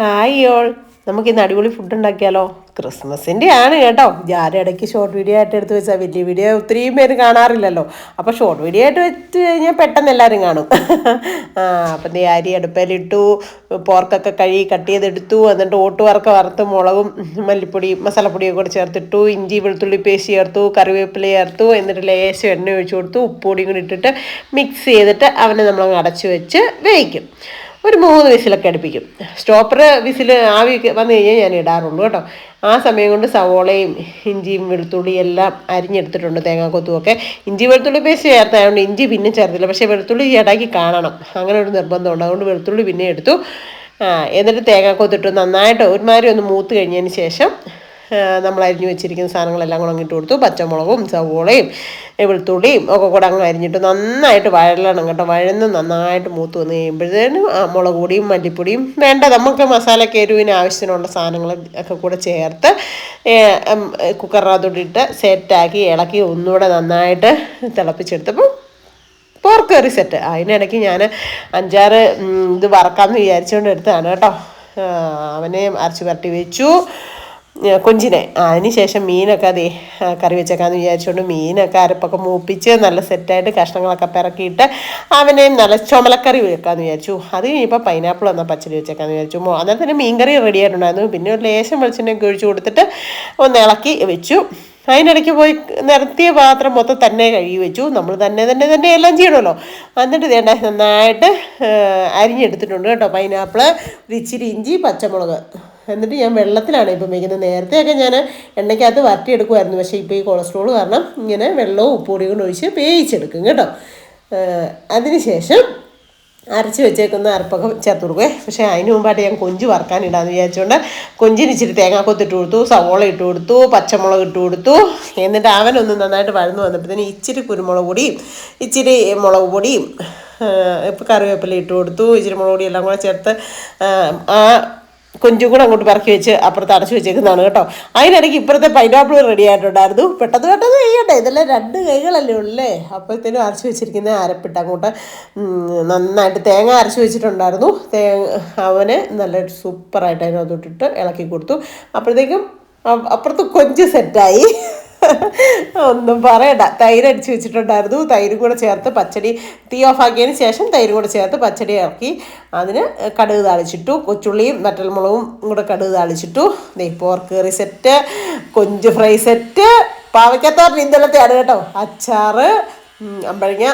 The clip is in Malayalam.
ഹായ് ഓൾ നമുക്ക് ഇന്ന് അടിപൊളി ഫുഡ് ഉണ്ടാക്കിയാലോ? ക്രിസ്മസിന്റെ ആണ് കേട്ടോ. ഞാൻ ഇടയ്ക്ക് ഷോർട്ട് വീഡിയോ ആയിട്ട് എടുത്ത് വെച്ചാൽ വലിയ വീഡിയോ ഒത്തിരിയും പേര് കാണാറില്ലല്ലോ. അപ്പോൾ ഷോർട്ട് വീഡിയോ ആയിട്ട് വെച്ച് കഴിഞ്ഞാൽ പെട്ടെന്ന് എല്ലാവരും കാണും. ആ അപ്പം നീ അരി അടുപ്പയിലിട്ടു പോർക്കൊക്കെ കഴുകി കട്ട് ചെയ്തെടുത്തു എന്നിട്ട് ഓട്ടുവറക്ക വറുത്ത് മുളകും മല്ലിപ്പൊടി മസാലപ്പൊടിയൊക്കെ കൂടെ ചേർത്തിട്ടു ഇഞ്ചി വെളുത്തുള്ളി പേസ്റ്റ് ചേർത്തു കറിവേപ്പില ചേർത്തു എന്നിട്ട് ലേശം എണ്ണ ഒഴിച്ചു കൊടുത്തു ഉപ്പുപൊടിയും കൂടി ഇട്ടിട്ട് മിക്സ് ചെയ്തിട്ട് അവനെ നമ്മൾ അടച്ചു വെച്ച് വേവിക്കും. ഒരു മൂന്ന് വിസിലൊക്കെ അടുപ്പിക്കും. സ്റ്റോപ്പർ വിസിൽ ആവി വന്നു കഴിഞ്ഞാൽ ഞാൻ ഇടാറുള്ളൂ കേട്ടോ. ആ സമയം കൊണ്ട് സവോളയും ഇഞ്ചിയും വെളുത്തുള്ളിയും എല്ലാം അരിഞ്ഞെടുത്തിട്ടുണ്ട് തേങ്ങാക്കൊത്തുമൊക്കെ ഇഞ്ചി വെളുത്തുള്ളി പേസ്റ്റ് ചേർത്തായതുകൊണ്ട് ഇഞ്ചി പിന്നെ ചേർത്തില്ല. പക്ഷേ വെളുത്തുള്ളി ചേട്ടാക്കി കാണണം. അങ്ങനെ ഒരു നിർബന്ധമുണ്ട് അതുകൊണ്ട് വെളുത്തുള്ളി പിന്നെ എടുത്തു. എന്നിട്ട് തേങ്ങാക്കൊത്തിട്ട് നന്നായിട്ട് ഒരുമാതിരി ഒന്ന് മൂത്ത് കഴിഞ്ഞതിന് ശേഷം നമ്മൾ അരിഞ്ഞു വെച്ചിരിക്കുന്ന സാധനങ്ങളെല്ലാം കൂടെ അങ്ങിട്ട് കൊടുത്തു. പച്ചമുളകും സവോളയും വെളുത്തുള്ളിയും ഒക്കെ കൂടെ അങ്ങ് അരിഞ്ഞിട്ട് നന്നായിട്ട് വഴലണം കേട്ടോ. വഴന്ന് നന്നായിട്ട് മൂത്ത് വന്ന് കഴിയുമ്പോഴത്തേനും മുളക് പൊടിയും മല്ലിപ്പൊടിയും വേണ്ട നമുക്ക് മസാലയ്ക്ക് എരിവിന് ആവശ്യത്തിനുള്ള സാധനങ്ങൾ ഒക്കെ കൂടെ ചേർത്ത് കുക്കറിനകത്തോട്ടിട്ട് സെറ്റാക്കി ഇളക്കി ഒന്നുകൂടെ നന്നായിട്ട് തിളപ്പിച്ചെടുത്തപ്പോൾ പോർക്ക് കറി സെറ്റ് അതിനിടയ്ക്ക് ഞാൻ അഞ്ചാറ് ഇത് വറക്കാമെന്ന് വിചാരിച്ചുകൊണ്ട് എടുത്തതാണ് കേട്ടോ. അവനെ അരച്ച് പരട്ടി വെച്ചു. കൊഞ്ചിനെ. അതിന് ശേഷം മീനൊക്കെ അതേ കറി വെച്ചേക്കാന്ന് വിചാരിച്ചുകൊണ്ട് മീനൊക്കെ അരപ്പൊക്കെ മൂപ്പിച്ച് നല്ല സെറ്റായിട്ട് കഷ്ണങ്ങളൊക്കെ പിറക്കിയിട്ട് അവനെയും നല്ല ചുമലക്കറി വെക്കാമെന്ന് വിചാരിച്ചു. അത് കഴിഞ്ഞപ്പോൾ പൈനാപ്പിൾ എന്നാൽ പച്ചടി വെച്ചേക്കാന്ന് വിചാരിച്ചു. അന്നേരം തന്നെ മീൻകറി റെഡി ആയിട്ടുണ്ടായിരുന്നു. പിന്നെ ഒരു ലേശം വെളിച്ചെണ്ണയൊക്കെ ഒഴിച്ചു കൊടുത്തിട്ട് ഒന്ന് ഇളക്കി വെച്ചു. അതിനിടയ്ക്ക് പോയി നിരത്തിയ പാത്രം മൊത്തം തന്നെ കഴുകി വെച്ചു. നമ്മൾ തന്നെ തന്നെ തന്നെ എല്ലാം ചെയ്യണമല്ലോ. എന്നിട്ട് വേണ്ട നന്നായിട്ട് അരിഞ്ഞെടുത്തിട്ടുണ്ട് കേട്ടോ പൈനാപ്പിൾ ഒരു ഇച്ചിരി ഇഞ്ചി പച്ചമുളക്. എന്നിട്ട് ഞാൻ വെള്ളത്തിലാണ് ഇപ്പം വയ്ക്കുന്നത്. നേരത്തെയൊക്കെ ഞാൻ എണ്ണയ്ക്കകത്ത് വരട്ടിയെടുക്കുമായിരുന്നു. പക്ഷേ ഇപ്പോൾ ഈ കൊളസ്ട്രോൾ കാരണം ഇങ്ങനെ വെള്ളവും ഉപ്പുപൊടിയും കൊണ്ട് ഒഴിച്ച് വേവിച്ചെടുക്കും കേട്ടോ. അതിനുശേഷം അരച്ച് വെച്ചേക്കുന്ന അരപ്പൊക്കെ ചേർത്ത് കൊടുക്കുവേ. പക്ഷേ അതിന് മുമ്പായിട്ട് ഞാൻ കൊഞ്ച് വറക്കാനിടാന്ന് വിചാരിച്ചുകൊണ്ട് കൊഞ്ചിന് ഇച്ചിരി തേങ്ങാക്കൊത്ത് ഇട്ട് കൊടുത്തു സവോള ഇട്ട് കൊടുത്തു പച്ചമുളക് ഇട്ട് കൊടുത്തു. എന്നിട്ട് അവനൊന്ന് നന്നായിട്ട് വഴന്നു വന്നപ്പോഴത്തേന് ഇച്ചിരി കുരുമുളക് പൊടിയും ഇച്ചിരി മുളക് പൊടിയും ഇപ്പം കറിവേപ്പില ഇട്ട് കൊടുത്തു. ഇച്ചിരി മുളക് പൊടി എല്ലാം കൂടെ ചേർത്ത് ആ കൊഞ്ചും കൂടെ അങ്ങോട്ട് പറക്കി വെച്ച് അപ്പുറത്ത് അടച്ചു വെച്ചേക്കുന്നതാണ് കേട്ടോ. അതിനിടയ്ക്ക് ഇപ്പുറത്തെ പൈനാപ്പിൾ റെഡി ആയിട്ടുണ്ടായിരുന്നു. പെട്ടെന്ന് പെട്ടെന്ന് ചെയ്യട്ടെ. ഇതെല്ലാം രണ്ട് കൈകളല്ലേ ഉള്ളേ. അപ്പോഴത്തേനും അരച്ചു വെച്ചിരിക്കുന്ന അരപ്പിട്ട് അങ്ങോട്ട് നന്നായിട്ട് തേങ്ങ അരച്ചു വെച്ചിട്ടുണ്ടായിരുന്നു. തേങ്ങ അവന് നല്ല സൂപ്പറായിട്ട് അതിനകത്തോട്ടിട്ട് ഇളക്കി കൊടുത്തു. അപ്പോഴത്തേക്കും അപ്പുറത്ത് കൊഞ്ച് സെറ്റായി ഒന്നും പറയണ്ട. തൈര് അടിച്ച് വെച്ചിട്ടുണ്ടായിരുന്നു. തൈര് കൂടെ ചേർത്ത് പച്ചടി തീ ഓഫ് ആക്കിയതിന് ശേഷം തൈര് കൂടെ ചേർത്ത് പച്ചടി ഇറക്കി അതിന് കടുക് താളിച്ചിട്ടു. കൊച്ചുള്ളിയും വറ്റൽമുളകും കൂടെ കടുക് താളിച്ചിട്ടു. നെയ് പോർക്ക് കറി സെറ്റ് കൊഞ്ച് ഫ്രൈ സെറ്റ് പാവയ്ക്കത്തോറിന് ഇന്നലത്തെയാണ് കേട്ടോ. അച്ചാറ് അമ്പഴങ്ങ